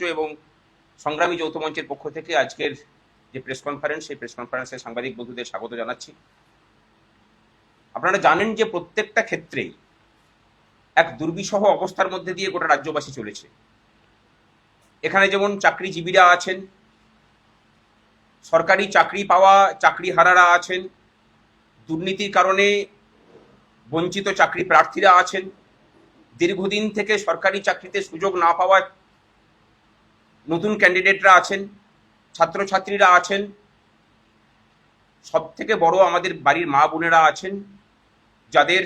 এবং সংগ্রামী যৌথ মঞ্চের পক্ষ থেকে আজকের যে প্রেস কনফারেন্স সেই প্রেস কনফারেন্সে সাংবাদিক বন্ধুদের স্বাগত জানাচ্ছি। আপনারা জানেন যে প্রত্যেকটা ক্ষেত্রেই এক দুর্বিষহ অবস্থার মধ্যে দিয়ে গোটা রাজ্যবাসী চলেছে। এখানে যেমন চাকরিজীবীরা আছেন, সরকারি চাকরি পাওয়া চাকরিহারারা আছেন, দুর্নীতির কারণে বঞ্চিত চাকরি প্রার্থীরা আছেন, দীর্ঘদিন থেকে সরকারি চাকরিতে সুযোগ না পাওয়া নতুন ক্যান্ডিডেটরা আছেন, ছাত্রছাত্রীরা আছেন সব থেকে বড় আমাদের বাড়ির মা বোনেরা আছেন, যাদের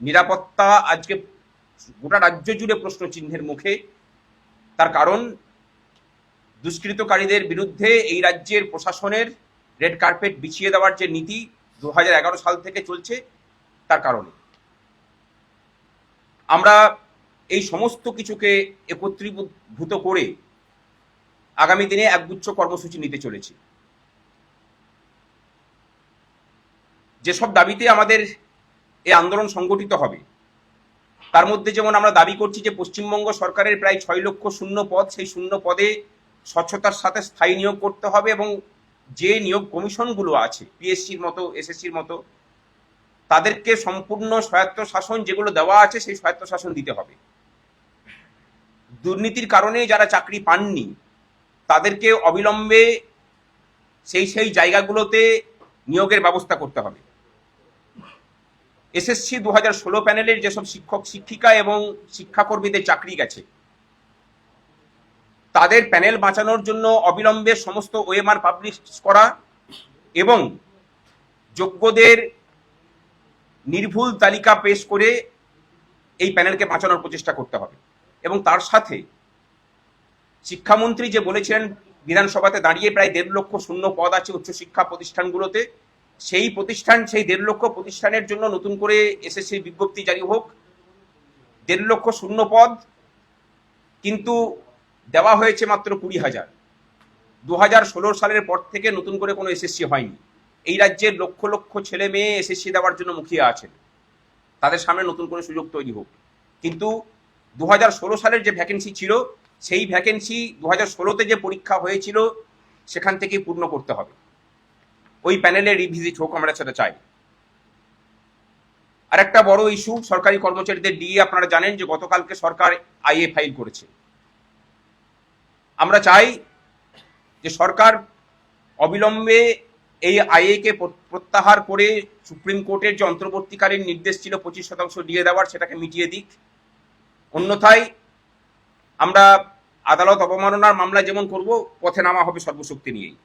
নিরাপত্তা আজকে গোটা রাজ্য জুড়ে প্রশ্ন চিহ্নের মুখে। তার কারণ, দুষ্কৃতকারীদের বিরুদ্ধে এই রাজ্যের প্রশাসনের রেড কার্পেট বিছিয়ে দেওয়ার যে নীতি দু হাজার এগারো সাল থেকে চলছে, তার কারণে। আমরা এই সমস্ত কিছুকে একত্রীভূত করে আগামী দিনে একগুচ্ছ কর্মসূচি নিতে চলেছি। যেসব দাবিতে আমাদের এই আন্দোলন সংগঠিত হবে, তার মধ্যে যেমন আমরা দাবি করছি যে পশ্চিমবঙ্গ সরকারের প্রায় ছয় লক্ষ শূন্য পদ, সেই শূন্য পদে স্বচ্ছতার সাথে স্থায়ী নিয়োগ করতে হবে এবং যে নিয়োগ কমিশনগুলো আছে, পিএসসির মতো, এসএসসির মতো, তাদেরকে সম্পূর্ণ স্বায়ত্ত শাসন যেগুলো দেওয়া আছে, সেই স্বায়ত্ত শাসন দিতে হবে। দুর্নীতির কারণে যারা চাকরি পাননি তাদেরকে অবিলম্বে সেই সেই জায়গাগুলোতে নিয়োগের ব্যবস্থা করতে হবে। এসএসসি দু হাজার ষোলো প্যানেলের যেসব শিক্ষক, শিক্ষিকা এবং শিক্ষাকর্মীদের চাকরি গেছে, তাদের প্যানেল বাঁচানোর জন্য অবিলম্বে সমস্ত ওএমআর পাবলিশ করা এবং যোগ্যদের নির্ভুল তালিকা পেশ করে এই প্যানেলকে বাঁচানোর প্রচেষ্টা করতে হবে। এবং তার সাথে শিক্ষামন্ত্রী যে বলেছিলেন, বিধানসভাতে দাঁড়িয়ে প্রায় দেড় লক্ষ শূন্য পদ আছে উচ্চশিক্ষা প্রতিষ্ঠানগুলোতে, সেই প্রতিষ্ঠান, সেই দেড় লক্ষ প্রতিষ্ঠানের জন্য নতুন করে এসএসসির বিজ্ঞপ্তি জারি হোক। দেড় লক্ষ শূন্য পদ, কিন্তু দেওয়া হয়েছে মাত্র কুড়ি হাজার। দু হাজার ষোলো সালের পর থেকে নতুন করে কোনো এসএসসি হয়নি। এই রাজ্যের লক্ষ লক্ষ ছেলে মেয়ে এসএসসি দেওয়ার জন্য মুখিয়ে আছেন। তাদের সামনে নতুন করে সুযোগ তৈরি হোক। কিন্তু দু হাজার ষোলো সালের যে ভ্যাকেন্সি ছিল সেই ভ্যাকেন্সি দু হাজার ষোলোতে যে পরীক্ষা হয়েছিল, সেখান থেকেই পূর্ণ করতে হবে। ওই প্যানেলে রিভিজিট হোক, আমরা সেটা চাই। আর একটা বড় ইস্যু সরকারি কর্মচারীদের ডিএ আপনারা জানেন যে গতকালকে সরকার আইএ ফাইল করেছে। আমরা চাই যে সরকার অবিলম্বে এই আইএকে প্রত্যাহার করে সুপ্রিম কোর্টের যে অন্তর্বর্তীকালীন নির্দেশ ছিল, পঁচিশ শতাংশ দিয়ে দেওয়ার, সেটাকে মিটিয়ে দিক। অন্যথায় আমরা আদালত অবমাননার মামলা যেমন করব, পথে নামা হবে সর্বশক্তি নিয়েই।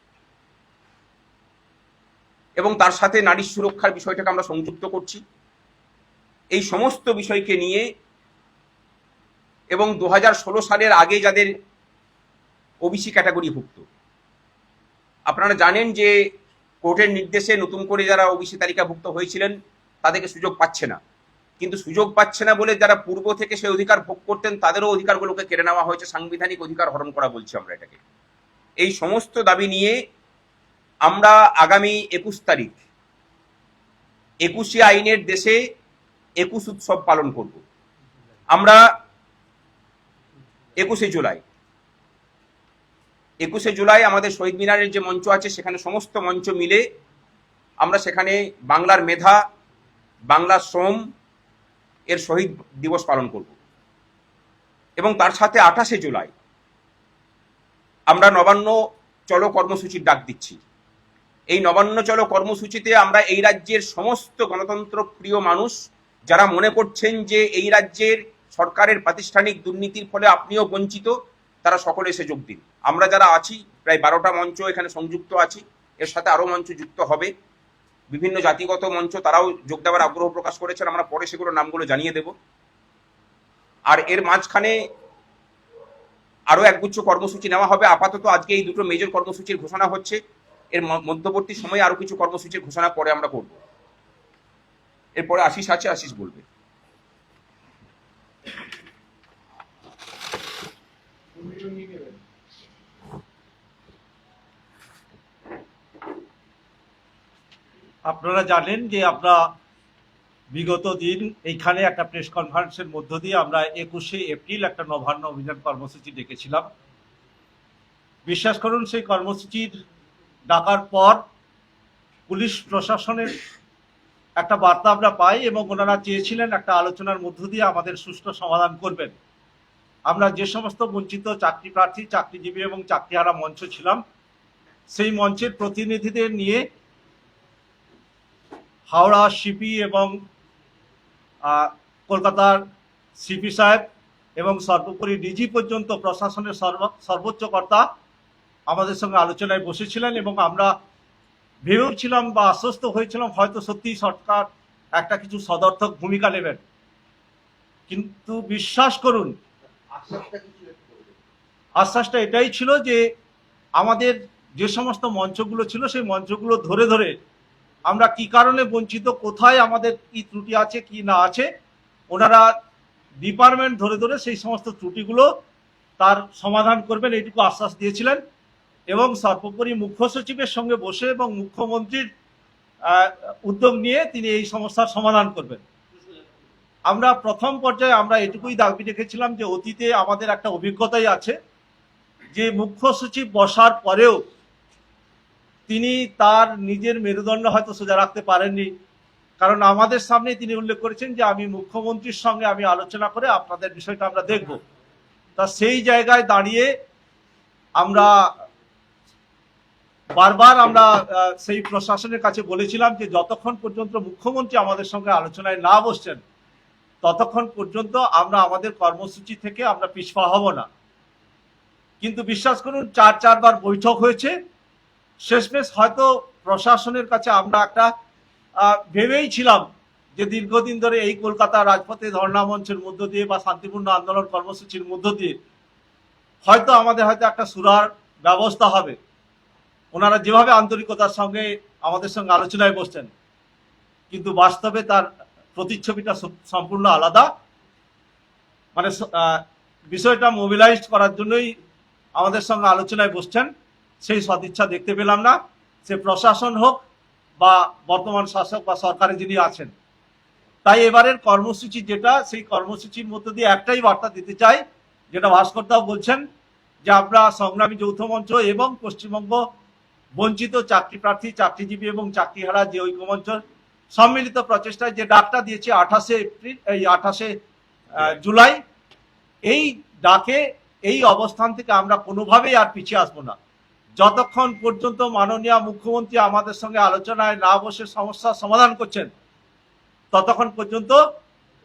এবং তার সাথে নারী সুরক্ষার বিষয়টাকে আমরা সংযুক্ত করছি। এই সমস্ত বিষয়কে নিয়ে এবং দু হাজার ষোলো সালের আগে যাদের ওবিসি ক্যাটাগরিভুক্ত আপনারা জানেন যে কোর্টের নির্দেশে নতুন করে যারা ওবিসি তালিকাভুক্ত হয়েছিলেন, তাদেরকে সুযোগ পাচ্ছে না। কিন্তু সুযোগ পাচ্ছে না বলে যারা পূর্ব থেকে সেই অধিকার ভোগ করতেন, তাদেরও অধিকারগুলোকে কেড়ে নেওয়া হয়েছে। সাংবিধানিক অধিকার হরণ করা বলছি আমরা এটাকে। এই সমস্ত দাবি নিয়ে আমরা আগামী একুশ তারিখ একুশে আইনের দেশে একুশ উৎসব পালন করব। আমরা একুশে জুলাই একুশে জুলাই আমাদের শহীদ মিনারের যে মঞ্চ আছে, সেখানে সমস্ত মঞ্চ মিলে আমরা সেখানে বাংলার মেধা, বাংলার শ্রম এর শহীদ দিবস পালন করব। এবং তার সাথে আঠাশে জুলাই আমরা নবান্ন চলো কর্মসূচির ডাক দিচ্ছি। এই নবান্ন চলো কর্মসূচিতে আমরা এই রাজ্যের সমস্ত গণতন্ত্র প্রিয় মানুষ যারা মনে করছেন যে এই রাজ্যের সরকারের প্রাতিষ্ঠানিক দুর্নীতির ফলে আপনিও বঞ্চিত, তারা সকলে এসে যোগ দিন। আমরা যারা আছি, প্রায় বারোটা মঞ্চ এখানে সংযুক্ত আছি। এর সাথে আরও মঞ্চ যুক্ত হবে। বিভিন্ন জাতিগত মঞ্চ তারাও যোগ দেওয়ার আগ্রহ প্রকাশ করেছেন, আমরা পরে সেগুলো নামগুলো জানিয়ে দেব। আর এর মাঝখানে আরও একগুচ্ছ কর্মসূচি নেওয়া হবে। আপাতত আজকে এই দুটো মেজর কর্মসূচির ঘোষণা হচ্ছে। এর মধ্যবর্তী সময়ে আরও কিছু কর্মসূচির ঘোষণা পরে আমরা করব। এরপরে আশিস আছে, আশিস বলবে। আপনারা জানেন যে আমরা বিগত দিন এইখানে একটা প্রেস কনফারেন্সের মধ্য দিয়ে আমরা একুশে এপ্রিল একটা নবান্ন অভিযান কর্মসূচি ডেকেছিলাম। বিশ্বাস করুন, সেই কর্মসূচির ডাকার পর পুলিশ প্রশাসনের একটা বার্তা আমরা পাই এবং ওনারা চেয়েছিলেন একটা আলোচনার মধ্য দিয়ে আমাদের সুষ্ঠু সমাধান করবেন। আমরা যে সমস্ত বঞ্চিত চাকরি প্রার্থী, চাকরিজীবী এবং চাকরিহারা মঞ্চ ছিলাম, সেই মঞ্চের প্রতিনিধিদের নিয়ে হাওড়া সিপি এবং কলকাতার সিপি সাহেব এবং সর্বোপরি ডিজি পর্যন্ত প্রশাসনের সর্ব- সর্বোচ্চ কর্তা আমাদের সঙ্গে আলোচনায় বসেছিলেন এবং আমরা ভেবেছিলাম বা আশ্বস্ত হয়েছিলাম হয়তো সত্যিই সরকার একটা কিছু সদর্থক ভূমিকা নেবেন। কিন্তু বিশ্বাস করুন, আশ্বাসটা এটাই ছিল যে আমাদের যে সমস্ত মঞ্চগুলো ছিল সেই মঞ্চগুলো ধরে ধরে আমরা কি কারণে বঞ্চিত? কোথায় আমাদের কি ত্রুটি আছে, কি না আছে? ওনারা ডিপার্টমেন্ট ধরে ধরে সেই সমস্ত ত্রুটিগুলো তার সমাধান করবেন, এইটুকু আশ্বাস দিয়েছিলেন। এবং সর্বোপরি মুখ্য সচিবের সঙ্গে বসে এবং মুখ্যমন্ত্রীর উদ্যোগ নিয়ে তিনি এই সমস্যার সমাধান করবেন। আমরা প্রথম পর্যায়ে আমরা এটুকুই দাবি রেখেছিলাম যে অতীতে আমাদের একটা অভিজ্ঞতাই আছে যে মুখ্য সচিব বসার পরেও তিনি তার নিজের মেরুদণ্ড হয়তো সোজা রাখতে পারেননি। কারণ আমাদের সামনে তিনি উল্লেখ করেছেন যে, আমি মুখ্যমন্ত্রীর সঙ্গে আমি আলোচনা করে আপনাদের বিষয়টা আমরা দেখব। তা সেই জায়গায় দাঁড়িয়ে আমরা বারবার আমরা সেই প্রশাসনের কাছে বলেছিলাম যে, যতক্ষণ পর্যন্ত মুখ্যমন্ত্রী আমাদের সঙ্গে আলোচনায় না বসছেন, ততক্ষণ পর্যন্ত আমরা আমাদের কর্মসূচি থেকে আমরা পিছপা হব না। কিন্তু বিশ্বাস করুন, চার চারবার বৈঠক হয়েছে। শেষমেশ হয়তো প্রশাসনের কাছে আমরা একটা ভেবেই ছিলাম যে দীর্ঘদিন ধরে এই কলকাতা রাজপথে ধর্ণা মঞ্চের মধ্য দিয়ে বা শান্তিপূর্ণ আন্দোলন কর্মসূচির মধ্য দিয়ে হয়তো আমাদের হয়তো একটা সুরার ব্যবস্থা হবে। ওনারা যেভাবে আন্তরিকতার সঙ্গে আমাদের সঙ্গে আলোচনায় বসছেন, কিন্তু বাস্তবে তার প্রতিচ্ছবিটা সম্পূর্ণ আলাদা। মানে বিষয়টা মোবিলাইজ করার জন্যই আমাদের সঙ্গে আলোচনায় বসছেন। সেই সদিচ্ছা দেখতে পেলাম না। সে প্রশাসন হোক বা বর্তমান শাসক বা সরকারে যিনি আছেন। তাই এবারের কর্মসূচি যেটা, সেই কর্মসূচির মধ্যে দিয়ে একটাই বার্তা দিতে চাই, যেটা ভাস্করদাও বলছেন যে আমরা সংগ্রামী যৌথ মঞ্চ এবং পশ্চিমবঙ্গ বঞ্চিত চাকরি প্রার্থী, চাকরিজীবী এবং চাকরিহারা যে ঐক্যমঞ্চ সম্মিলিত প্রচেষ্টায় যে ডাকটা দিয়েছে আঠাশে এপ্রিল, এই আঠাশে জুলাই, এই ডাকে এই অবস্থান থেকে আমরা কোনোভাবেই আর পিছিয়ে আসব না। যতক্ষণ পর্যন্ত মাননীয় মুখ্যমন্ত্রী আমাদের সঙ্গে আলোচনায় না বসে সমস্যার সমাধান করছেন ততক্ষণ পর্যন্ত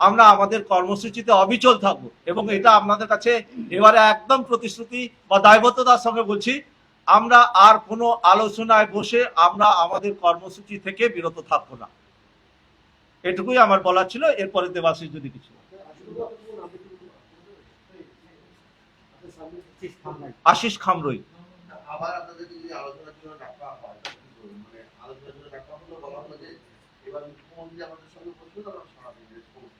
আমরা আমাদের কর্মসূচিতে অবিচল থাকব। এবং এটা আপনাদের কাছে এবারে একদম প্রতিশ্রুতি বা দায়বদ্ধতার সঙ্গে বলছি আমরা আর কোনো আলোচনায় বসে আমরা আমাদের কর্মসূচি থেকে বিরত থাকব না। এটুকুই আমার বলার ছিল এরপরে দেবাশিস যদি কিছু আশিস খামরই। আবার আপনাদেরকে যদি আলোচনার জন্য ডাকা হয় তাহলে কি করবেন? মানে আলোচনার জন্য ডাকা হলো বলা হলো যে এবার মুখ্যমন্ত্রী আমাদের সঙ্গে বসবে সারাদিন রেসপন্স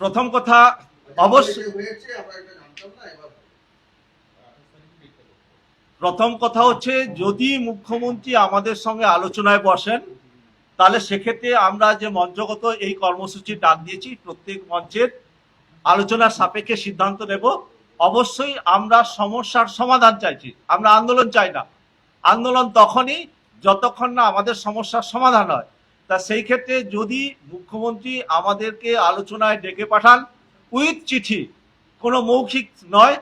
প্রথম কথা অবশ্যই হয়েছে আমরা এটা জানতাম না এবার প্রথম কথা হচ্ছে যদি মুখ্যমন্ত্রী আমাদের সঙ্গে আলোচনায় বসেন তাহলে সেক্ষেত্রে আমরা যে মঞ্চগত এই কর্মসূচি ডাক দিয়েছি প্রত্যেক মঞ্চের আলোচনার সাপেক্ষে সিদ্ধান্ত নেব। অবশ্যই আমরা সমস্যার সমাধান চাইছি। আমরা আন্দোলন চাই না। আন্দোলন তখনই যতক্ষণ না আমাদের সমস্যার সমাধান হয়। তা সেই ক্ষেত্রে যদি মুখ্যমন্ত্রী আমাদেরকে আলোচনায় ডেকে পাঠান উইথ চিঠি, কোনো মৌখিক নয়,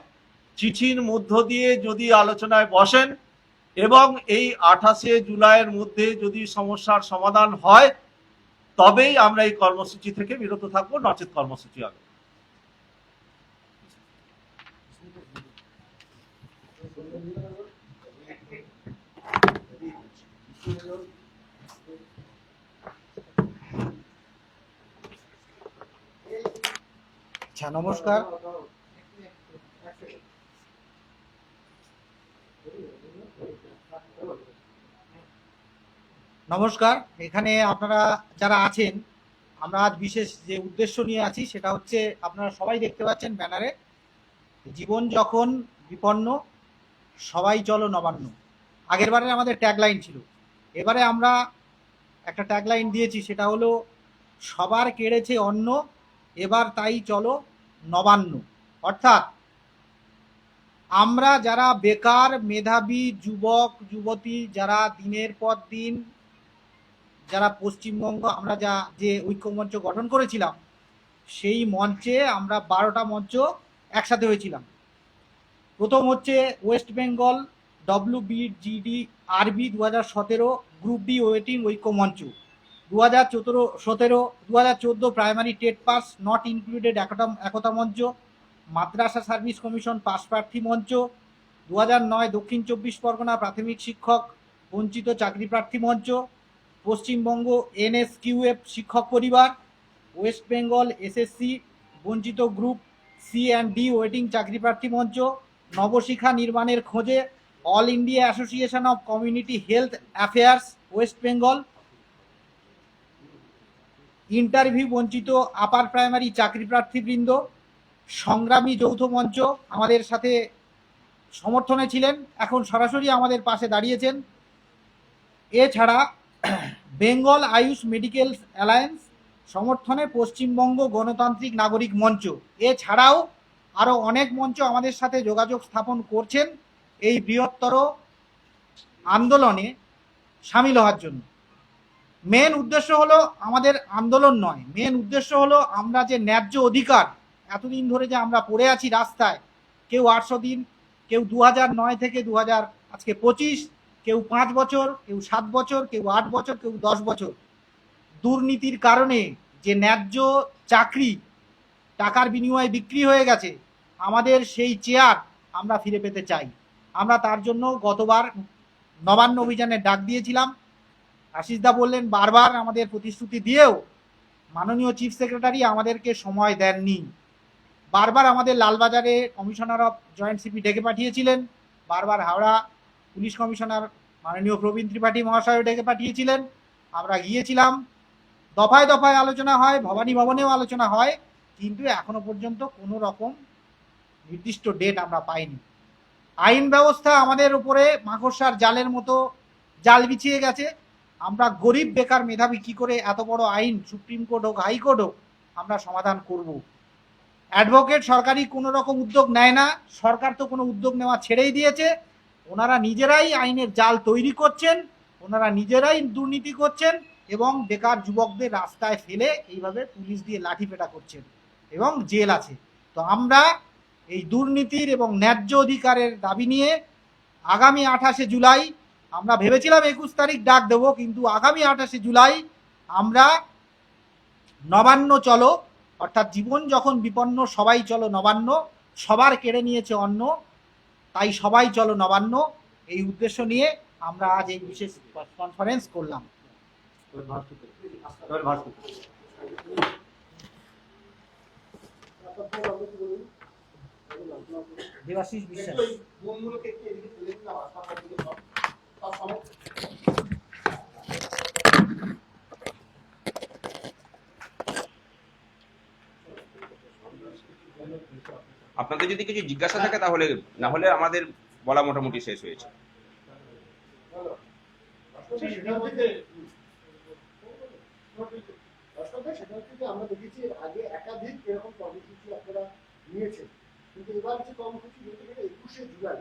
চিঠির মধ্য দিয়ে যদি আলোচনায় বসেন এবং এই আঠাশে জুলাইয়ের মধ্যে যদি সমস্যার সমাধান হয়, তবেই আমরা এই কর্মসূচি থেকে বিরত থাকব, নচেত কর্মসূচি হবে। আচ্ছা নমস্কার। নমস্কার, এখানে আপনারা যারা আছেন, আমরা আজ বিশেষ যে উদ্দেশ্য নিয়ে আছি সেটা হচ্ছে আপনারা সবাই দেখতে পাচ্ছেন ব্যানারে, জীবন যখন বিপন্ন, সবাই চলো নবান্ন। আগের বারে আমাদের ট্যাগলাইন ছিল এবারে আমরা একটা ট্যাগলাইন দিয়েছি, সেটা হলো, সবার কেড়েছে অন্ন, এবার তাই চলো নবান্ন। অর্থাৎ, আমরা যারা বেকার, মেধাবী, যুবক, যুবতী, যারা দিনের পর দিন, যারা পশ্চিমবঙ্গ, আমরা যা, যে ঐক্যমঞ্চ গঠন করেছিলাম, সেই মঞ্চে আমরা বারোটা মঞ্চ একসাথে হয়েছিলাম। প্রথম হচ্ছে West Bengal W B GD RB দু হাজার সতেরো গ্রুপ ডি ওয়েটিং ঐক্য মঞ্চ। দু হাজার চোদ্দ, সতেরো দু হাজার চোদ্দ primary TET pass not included একতা একতা মঞ্চ। মাদ্রাসা সার্ভিস কমিশন পাস প্রার্থী মঞ্চ। দু হাজার নয়, দক্ষিণ চব্বিশ পরগনা প্রাথমিক শিক্ষক, বঞ্চিত চাকরি প্রার্থী মঞ্চ। পশ্চিমবঙ্গ এনএসকিউএফ শিক্ষক পরিবার। ওয়েস্ট বেঙ্গল এসএসসি বঞ্চিত group C and D waiting চাকরি প্রার্থী মঞ্চ। নবশিখা নির্মাণের খোঁজে all India association of community health affairs, West Bengal. Interview বঞ্চিত আপার প্রাইমারি চাকরি প্রার্থীবৃন্দ, সংগ্রামী যৌথ মঞ্চ আমাদের সাথে সমর্থনে ছিলেন, এখন সরাসরি আমাদের পাশে দাঁড়িয়েছেন। এছাড়া বেঙ্গল আয়ুষ মেডিকেল অ্যালায়েন্স, সমর্থনে পশ্চিমবঙ্গ গণতান্ত্রিক নাগরিক মঞ্চ। এছাড়াও আরও অনেক মঞ্চ আমাদের সাথে যোগাযোগ স্থাপন করছেন। এই বৃহত্তর আন্দোলনে সামিল হওয়ার জন্য। মেন উদ্দেশ্য হলো আমাদের আন্দোলন নয়। মেন উদ্দেশ্য হলো আমরা যে ন্যায্য অধিকার, এতদিন ধরে যে আমরা পড়ে আছি রাস্তায়, কেউ আটশো দিন, কেউ দু নয় থেকে দু হাজার আজকে পঁচিশ, কেউ পাঁচ বছর, কেউ সাত বছর, কেউ আট বছর, কেউ দশ বছর। দুর্নীতির কারণে যে ন্যায্য চাকরি টাকার বিনিময়ে বিক্রি হয়ে গেছে, আমাদের সেই চেয়ার আমরা ফিরে পেতে চাই। আমরা তার জন্য গতবার নবান্ন অভিযানের ডাক দিয়েছিলাম। আশিসদা বললেন, বারবার আমাদের প্রতিশ্রুতি দিয়েও মাননীয় চিফ সেক্রেটারি আমাদেরকে সময় দেননি। বারবার আমাদের লালবাজারে কমিশনার অফ জয়েন্ট সিপি ডেকে পাঠিয়েছিলেন। বারবার হাওড়া পুলিশ কমিশনার মাননীয় প্রবীণ ত্রিপাঠী মহাশয় ডেকে পাঠিয়েছিলেন। আমরা গিয়েছিলাম। দফায় দফায় আলোচনা হয়, ভবানী ভবনেও আলোচনা হয়, কিন্তু এখনও পর্যন্ত কোনো রকম নির্দিষ্ট ডেট আমরা পাইনি। আইন ব্যবস্থা আমাদের উপরে মাকড়সার জালের মতো জাল বিছিয়ে গেছে। আমরা গরিব বেকার মেধাবী, কি করে এত বড় আইন সুপ্রিম কোর্ট হোক হাইকোর্ট হোক, আমরা সমাধান করব। অ্যাডভোকেট সরকারি কোনো রকম উদ্যোগ নেয় না। সরকার তো কোনো উদ্যোগ নেওয়া ছেড়েই দিয়েছে। ওনারা নিজেরাই আইনের জাল তৈরি করছেন, ওনারা নিজেরাই দুর্নীতি করছেন এবং বেকার যুবকদের রাস্তায় ফেলে এইভাবে পুলিশ দিয়ে লাঠি পেটা করছেন এবং জেল আছে। তো আমরা এই দুর্নীতির এবং ন্যায্য অধিকারের দাবি নিয়ে আগামী আঠাশে জুলাই আমরা ভেবেছিলাম একুশ তারিখ ডাক দেবো, কিন্তু আগামী আঠাশে জুলাই আমরা নবান্ন চলো, অর্থাৎ জীবন যখন বিপন্ন, সবাই চলো নবান্ন, সবার কেড়ে নিয়েছে অন্ন, তাই সবাই চলো নবান্ন, এই উদ্দেশ্য নিয়ে আমরা আজ এই বিশেষ কনফারেন্স করলাম। দেবাশিস বিশ্বাস আপনাদের যদি কিছু জিজ্ঞাসা থাকে তাহলে না হলে আমাদের বলা মোটামুটি শেষ হয়েছে সেটা হচ্ছে যে আমরা দেখেছি আগে একাধিক এরকম কর্মসূচি আপনারা নিয়েছেন কিন্তু এবার যে কর্মসূচি বলতে গেলে একুশে জুলাই।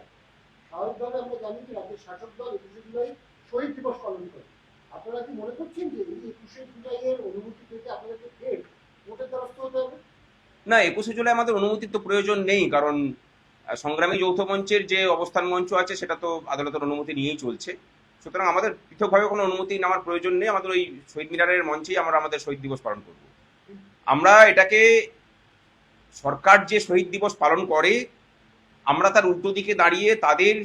স্বাভাবিকভাবে আমরা জানি যে রাজ্যের শাসক দল একুশে জুলাই শহীদ দিবস পালন করে। আপনারা কি মনে করছেন যে এই একুশে জুলাইয়ের অনুভূতি পেতে আপনাদেরকে ফের ভোটের দ্বারস্থ হতে হবে? না, একুশে জুলাই আমাদের অনুমতির তো প্রয়োজন নেই, কারণ সংগ্রামী যৌথ মঞ্চের যে অবস্থান মঞ্চ আছে, সেটা তো আদালতের অনুমতি নিয়েই চলছে। সুতরাং আমাদের পৃথকভাবে কোনো অনুমতি নেওয়ার প্রয়োজন নেই। আমাদের ওই শহীদ মিনারের মঞ্চেই আমরা আমাদের শহীদ দিবস পালন করব। আমরা এটাকে সরকার যে শহীদ দিবস পালন করে, আমরা তার উল্টো দিকে দাঁড়িয়ে তাদের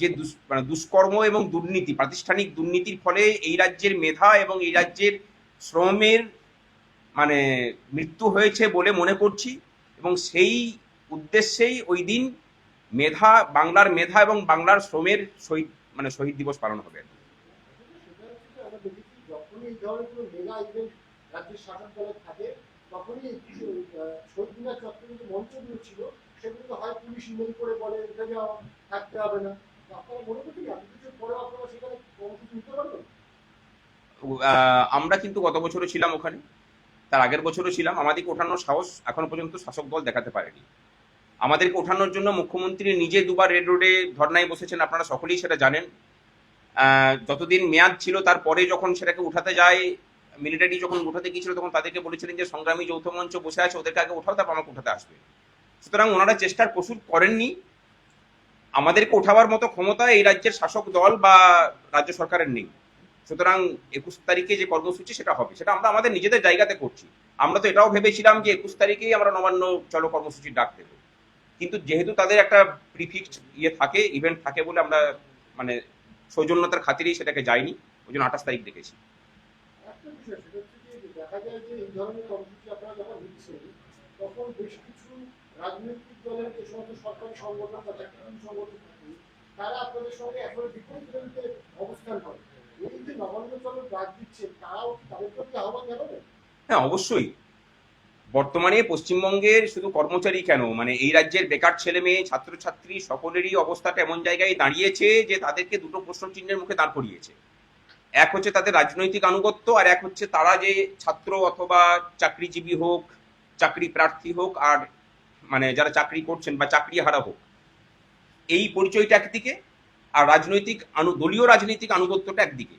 যে মানে দুষ্কর্ম এবং দুর্নীতি, প্রাতিষ্ঠানিক দুর্নীতির ফলে এই রাজ্যের মেধা এবং এই রাজ্যের শ্রমের মানে মৃত্যু হয়েছে বলে মনে করছি এবং সেই উদ্দেশ্যেই ওই দিন মেধা, বাংলার মেধা এবং বাংলার শ্রমের শহীদ মানে শহীদ দিবস পালন হবে। রাজ্যের দলের থাকে তখনই এই কিছু আহ, শহীদ মিনার চত্বরে যে মঞ্চগুলো ছিল সেগুলোকে হয় পুলিশ ইমেল করে বলে এখানে থাকতে হবে না। আমরা কিন্তু গত বছরও ছিলাম ওখানে তার আগের বছরও ছিলাম। আমাদেরকে ওঠানোর সাহস এখনও পর্যন্ত শাসক দল দেখাতে পারেনি। আমাদেরকে ওঠানোর জন্য মুখ্যমন্ত্রী নিজে দুবার রেড রোডে ধর্নায় বসেছেন আপনারা সকলেই সেটা জানেন। যতদিন মেয়াদ ছিল তারপরে যখন সেটাকে উঠাতে যায় মিলিটারি যখন উঠাতে গিয়েছিল, তখন তাদেরকে বলেছিলেন যে, সংগ্রামী যৌথ মঞ্চ বসে আছে, ওদেরকে আগে ওঠাও, তারপর আমাকে উঠাতে আসবে। সুতরাং ওনারা চেষ্টার প্রচুর করেননি। আমাদেরকে ওঠাবার মতো ক্ষমতা এই রাজ্যের শাসক দল বা রাজ্য সরকারের নেই। সুতরাং একুশ তারিখে যে কর্মসূচি, সেটা হবে। সেটা আমরা আমাদের নিজেদের জায়গাতে করছি। আমরা তো এটাও ভেবেছিলাম যে, একুশ তারিখেই আমরা নবান্ন চলো কর্মসূচির ডাক দেবো। কিন্তু যেহেতু তাদের একটা প্রিফিক্সড ইয়ে থাকে ইভেন্ট থাকে বলে আমরা মানে সৌজন্যতার খাতিরেই সেটাকে যাইনি। ওই জন্য আঠাশ তারিখ দেখেছি হ্যাঁ অবশ্যই। বর্তমানে পশ্চিমবঙ্গের শুধু কর্মচারী কেন? মানে এই রাজ্যের বেকার ছেলে মেয়ে, ছাত্রছাত্রী, সকলেরই অবস্থাটা এমন জায়গায় দাঁড়িয়েছে যে তাদেরকে দুটো প্রশ্ন চিহ্নের মুখে দাঁড় করিয়েছে। এক হচ্ছে তাদের রাজনৈতিক আনুগত্য আর এক হচ্ছে তারা যে ছাত্র অথবা চাকরিজীবী হোক, চাকরি প্রার্থী হোক আর মানে যারা চাকরি করছেন বা চাকরি হারা হোক, এই পরিচয়টা একদিকে আর রাজনৈতিক আনু, দলীয় রাজনৈতিক আনুগত্যটা একদিকে।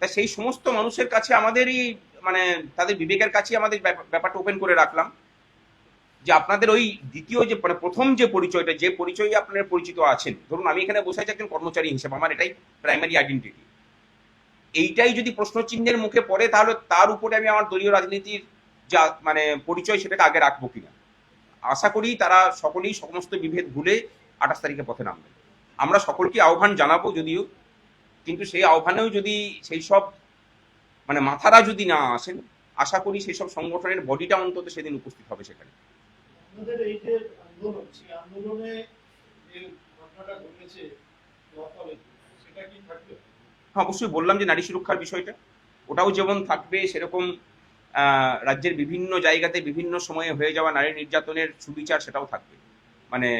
তা সেই সমস্ত মানুষের কাছে আমাদেরই মানে তাদের বিবেকের কাছে আমাদের ব্যাপারটা ওপেন করে রাখলাম যে আপনাদের ওই দ্বিতীয় যে মানে প্রথম যে পরিচয়টা, যে পরিচয়ে আপনারা পরিচিত আছেন। ধরুন আমি এখানে বসে আছি একজন কর্মচারী হিসেবে, আমার এটাই প্রাইমারি আইডেন্টিটি এইটাই যদি প্রশ্নচিহ্নের মুখে পড়ে, তাহলে তার উপরে আমি আমার দলীয় রাজনীতির যা মানে পরিচয় সেটাকে আগে রাখব কিনা? আশা করি তারা সকলেই সমস্ত বিভেদ ভুলে আঠাশ তারিখে পথে নামবে। আমরা সকলকে আহ্বান জানাব যদিও, কিন্তু সেই আহ্বানেও যদি সেই সব মানে মাথারা যদি না আসেন, আশা করি সেই সব সংগঠনের বডিটা অন্তত সেদিন উপস্থিত হবে সেখানে। আন্দোলন ঘটনাটা ঘটেছে, সেটা কি থাকবে? হ্যাঁ অবশ্যই বললাম যে নারী সুরক্ষার বিষয়টা। ওটাও যেমন থাকবে সেরকম আহ, রাজ্যের বিভিন্ন জায়গাতে বিভিন্ন সময়ে হয়ে যাওয়া নারী নির্যাতনের সুবিচার সেটাও থাকবে। মানে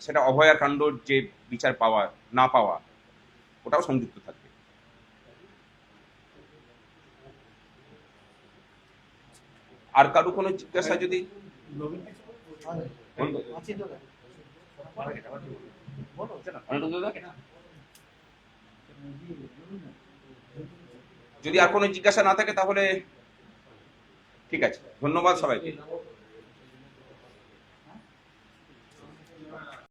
সেটা অভয়ার কাণ্ডর যে বিচার পাওয়া না পাওয়া ওটাও সংযুক্ত থাকবে। আর কারও কোনো জিজ্ঞাসা যদি? আছি তো বলো? যদি আর কোনো জিজ্ঞাসা না থাকে তাহলে ঠিক আছে। ধন্যবাদ সবাইকে।